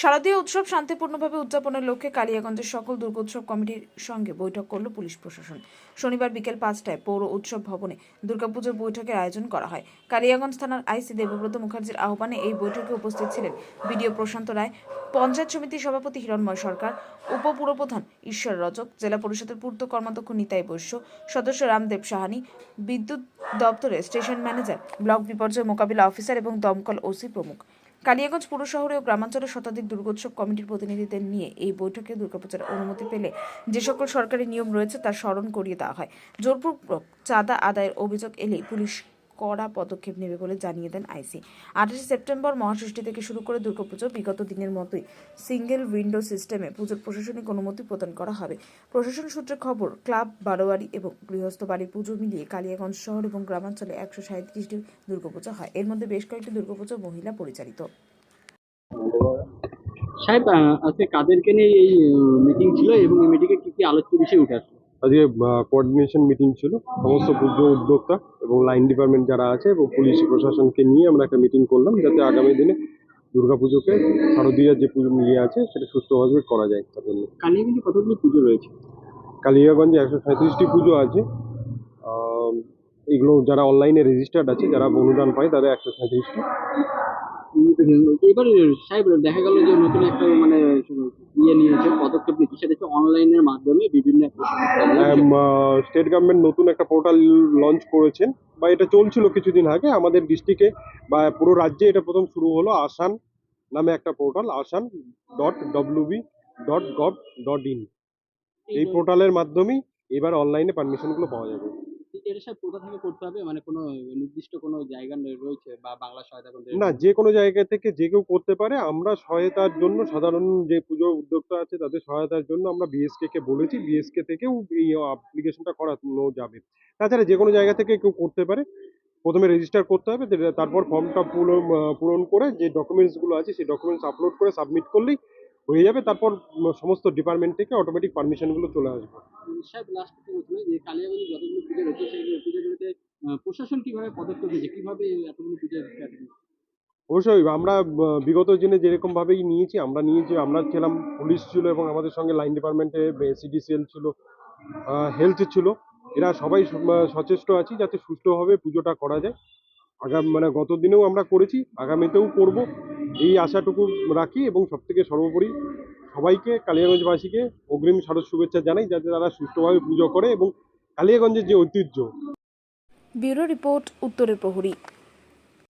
শারদীয় উৎসব শান্তিপূর্ণভাবে উদযাপনের লক্ষ্যে কালিয়াগঞ্জের সকল দুর্গোৎসব কমিটির সঙ্গে বৈঠক করল পুলিশ প্রশাসন। শনিবার বিকেল পাঁচটায় পৌর উৎসব ভবনে দুর্গাপুজোর বৈঠকের আয়োজন করা হয়। কালিয়াগঞ্জ থানার আইসি দেবব্রত মুখার্জির আহ্বানে এই বৈঠকে উপস্থিত ছিলেন বিডিও প্রশান্ত রায়, পঞ্চায়েত সমিতির সভাপতি হিরণময় সরকার, উপপুরপ্রধান ঈশ্বর রজক, জেলা পরিষদের পূর্ত কর্মাধ্যক্ষ নিতাই বৈশ্য, সদস্য রামদেব সাহানি, বিদ্যুৎ দপ্তরের স্টেশন ম্যানেজার, ব্লক বিপর্যয় মোকাবিলা অফিসার এবং দমকল ওসি প্রমুখ। কালিয়াগঞ্জ পুর শহরে ও গ্রামাঞ্চলে শতাধিক দুর্গোৎসব কমিটির প্রতিনিধিদের নিয়ে এই বৈঠকে দুর্গাপূজার অনুমতি পেলে যে সকল সরকারি নিয়ম রয়েছে তা স্মরণ করিয়ে দেওয়া হয়। জোরপূর্বক চাঁদা আদায়ের অভিযোগ এলেই পুলিশ কড়া পদক্ষেপ নেবে বলে জানিয়ে দেন আইসি। আঠাশে সেপ্টেম্বর মহাষষ্ঠী থেকে শুরু করে দুর্গাপুজো বিগত দিনের মতোই সিঙ্গেল উইন্ডো সিস্টেমে পুজোর প্রশাসনিক অনুমতি প্রদান করা হবে। প্রশাসন সূত্রে খবর, ক্লাব, বারোয়ারি এবং গৃহস্থ বাড়ি পুজো মিলিয়ে কালিয়াগঞ্জ শহর এবং গ্রামাঞ্চলে একশো সাঁত্রিশটি দুর্গাপুজো হয়। এর মধ্যে বেশ কয়েকটি দুর্গাপুজো মহিলা পরিচালিত। সাহেব আজকে কাদেরকে নিয়ে এই মিটিং ছিল এবং এই মিটিংয়ে কি কি আলোচ্য বিষয় উঠে আসলো? আজকে কোঅর্ডিনেশন মিটিং ছিল। সমস্ত পুজো উদ্যোক্তা এবং লাইন ডিপার্টমেন্ট যারা আছে এবং পুলিশ প্রশাসনকে নিয়ে আমরা একটা মিটিং করলাম যাতে আগামী দিনে দুর্গাপুজোকে শারদীয়ার যে পুজো ইয়ে আছে সেটা সুস্থভাবে করা যায় তার জন্য। কালিয়াগঞ্জে কতগুলো পুজো রয়েছে? কালিয়াগঞ্জে একশো সাঁত্রিশটি পুজো আছে। এগুলো যারা অনলাইনে রেজিস্টার্ড আছে যারা অনুদান পায় তাদের একশো সাঁত্রিশটি এবার সাহেব দেখা গেল যে নতুন একটা মানে ইয়ে নিয়েছে পদক্ষেপ নিচ্ছে সেটা হচ্ছে অনলাইনের মাধ্যমে বিভিন্ন স্টেট গভর্নমেন্ট নতুন একটা পোর্টাল লঞ্চ করেছেন বা এটা চলছিল কিছুদিন আগে। আমাদের ডিস্ট্রিক্টে বা পুরো রাজ্যে এটা প্রথম শুরু হলো আসান নামে একটা portal Aasan dot WB dot gov dot in এই পোর্টালের মাধ্যমেই এবার অনলাইনে পারমিশনগুলো পাওয়া যাবে। এটা সাহেব কোথা থেকে করতে হবে? মানে কোনো নির্দিষ্ট কোনো জায়গা রয়েছে বা বাংলা সহায়তা করতে না যে কোনো জায়গা থেকে যে কেউ করতে পারে আমরা সহায়তার জন্য সাধারণ যে পুজো উদ্যোক্তা আছে তাদের সহায়তার জন্য আমরা বিএসকে কে বলেছি। বিএসকে থেকেও এই অ্যাপ্লিকেশনটা করানো যাবে। তাছাড়া যে কোনো জায়গা থেকে কেউ করতে পারে প্রথমে রেজিস্টার করতে হবে তারপর ফর্মটা পূরণ পূরণ করে যে ডকুমেন্টসগুলো আছে সেই ডকুমেন্টস আপলোড করে সাবমিট করলেই হয়ে যাবে তারপর সমস্ত ডিপার্টমেন্ট থেকে অটোমেটিক পারমিশনগুলো চলে আসবে। প্রশাসন কীভাবে পদক্ষেপ কীভাবে এতগুলো পুজো অবশ্যই আমরা বিগত দিনে যেরকম ভাবেই নিয়েছি আমরা নিয়েছি আমরা ছিলাম পুলিশ ছিল এবং আমাদের সঙ্গে লাইন ডিপার্টমেন্টে সিডিসিএল ছিল হেলথ ছিল। এরা সবাই সচেষ্ট আছি যাতে সুস্থভাবে পুজোটা করা যায়। আগাম মানে গত দিনেও আমরা করেছি আগামীতেও করব। এই আশাটুকু রাখি এবং সব থেকে সর্বোপরি সবাইকে, কালিয়াগঞ্জবাসীকে অগ্রিম শারদ শুভেচ্ছা জানাই, যাতে তারা সুষ্ঠুভাবে পুজো করে এবং কালিয়াগঞ্জের যে ঐতিহ্য। ব্যুরো রিপোর্ট, উত্তরের প্রহরী।